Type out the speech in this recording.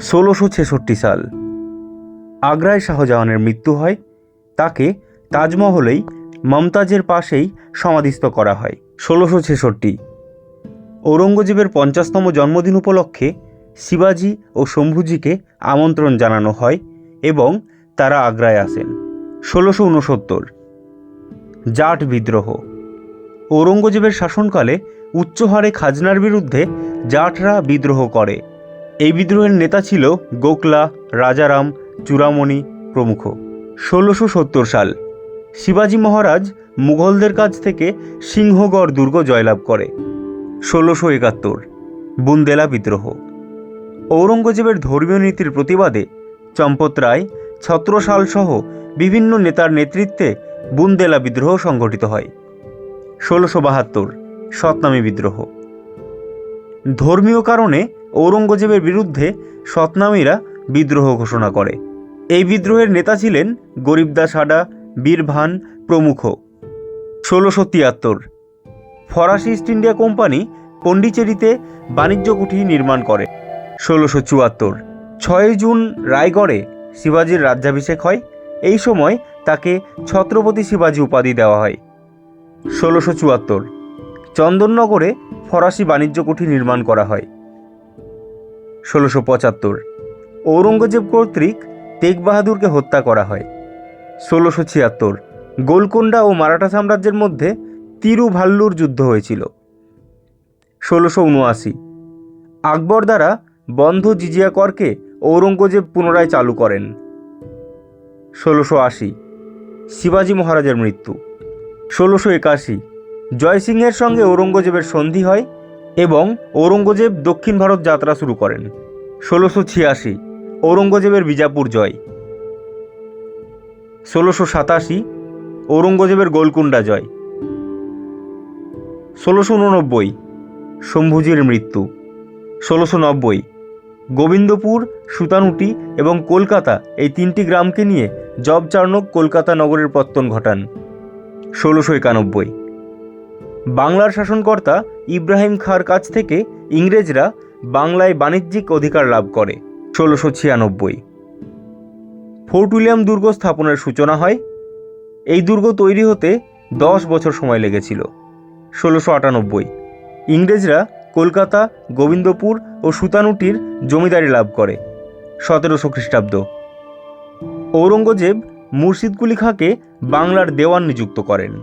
ষোলোশো ছেষট্টি সাল। আগ্রায় শাহজাহানের মৃত্যু হয়, তাকে তাজমহলেই মমতাজের পাশেই সমাধিস্থ করা হয়। ষোলোশো ছেষট্টি। ঔরঙ্গজেবের পঞ্চাশতম জন্মদিন উপলক্ষে শিবাজি ও শম্ভুজিকে আমন্ত্রণ জানানো হয় এবং তারা আগ্রায় আসেন। ষোলোশো উনসত্তর জাট বিদ্রোহ। ঔরঙ্গজেবের শাসনকালে উচ্চহারে খাজনার বিরুদ্ধে জাটরা বিদ্রোহ করে। এই বিদ্রোহের নেতা ছিল গোকলা রাজারাম, চূড়ামণি প্রমুখ। ষোলোশো সত্তর সাল, শিবাজি মহারাজ মুঘলদের কাছ থেকে সিংহগড় দুর্গ জয়লাভ করে। ষোলোশো একাত্তর, বুন্দেলা বিদ্রোহ। ঔরঙ্গজেবের ধর্মীয় নীতির প্রতিবাদে চম্পত রায় ছত্রসাল সহ বিভিন্ন নেতার নেতৃত্বে বুন্দেলা বিদ্রোহ সংঘটিত হয়। ষোলোশো বাহাত্তর সতনামী বিদ্রোহ। ধর্মীয় কারণে ঔরঙ্গজেবের বিরুদ্ধে সতনামীরা বিদ্রোহ ঘোষণা করে। এই বিদ্রোহের নেতা ছিলেন গরিবদাস হাডা বীরভান প্রমুখ। ষোলোশো তিয়াত্তর। ফরাসি ইস্ট ইন্ডিয়া কোম্পানি পণ্ডিচেরিতে বাণিজ্য কুঠি নির্মাণ করে। ষোলোশো চুয়াত্তর। ছয় জুন রায়গড়ে শিবাজির রাজ্যাভিষেক হয়। এই সময় তাকে ছত্রপতি শিবাজি উপাধি দেওয়া হয়। ষোলোশো চুয়াত্তর। চন্দননগরে ফরাসি বাণিজ্য কুঠি নির্মাণ করা হয়। ষোলোশো পঁচাত্তর। ঔরঙ্গজেব কর্তৃক তেগ বাহাদুরকে হত্যা করা হয়। ষোলোশো ছিয়াত্তর। গোলকোন্ডা ও মারাঠা সাম্রাজ্যের মধ্যে তিরুভাল্লুর যুদ্ধ হয়েছিল। ষোলোশো উনআশি। আকবর দ্বারা বন্ধ জিজিয়া করকে ঔরঙ্গজেব পুনরায় চালু করেন। ষোলোশো আশি। শিবাজি মহারাজের মৃত্যু। ষোলোশো একাশি। জয়সিংহের সঙ্গে ঔরঙ্গজেবের সন্ধি হয় এবং ঔরঙ্গজেব দক্ষিণ ভারত যাত্রা শুরু করেন। ষোলোশো ছিয়াশি, ঔরঙ্গজেবের বিজাপুর জয়। ষোলোশো সাতাশি, ঔরঙ্গজেবের গোলকুন্ডা জয়। ষোলোশো উননব্বই, শম্ভুজির মৃত্যু। ষোলোশো নব্বই, গোবিন্দপুর, সুতানুটি এবং কলকাতা এই তিনটি গ্রামকে নিয়ে জব চার্নক কলকাতা নগরের পত্তন ঘটান। ষোলোশো একানব্বই বাংলার শাসনকর্তা ইব্রাহিম খাঁর কাছ থেকে ইংরেজরা বাংলায় বাণিজ্যিক অধিকার লাভ করে। ষোলোশো ছিয়ানব্বই। ফোর্ট উইলিয়াম দুর্গ স্থাপনের সূচনা হয়। এই দুর্গ তৈরি হতে দশ বছর সময় লেগেছিল। ষোলোশো আটানব্বই। ইংরেজরা কলকাতা, গোবিন্দপুর ও সুতানুটির জমিদারি লাভ করে। সতেরোশো খ্রিস্টাব্দ। ঔরঙ্গজেব মুর্শিদকুলি খাঁকে বাংলার দেওয়ান নিযুক্ত করেন।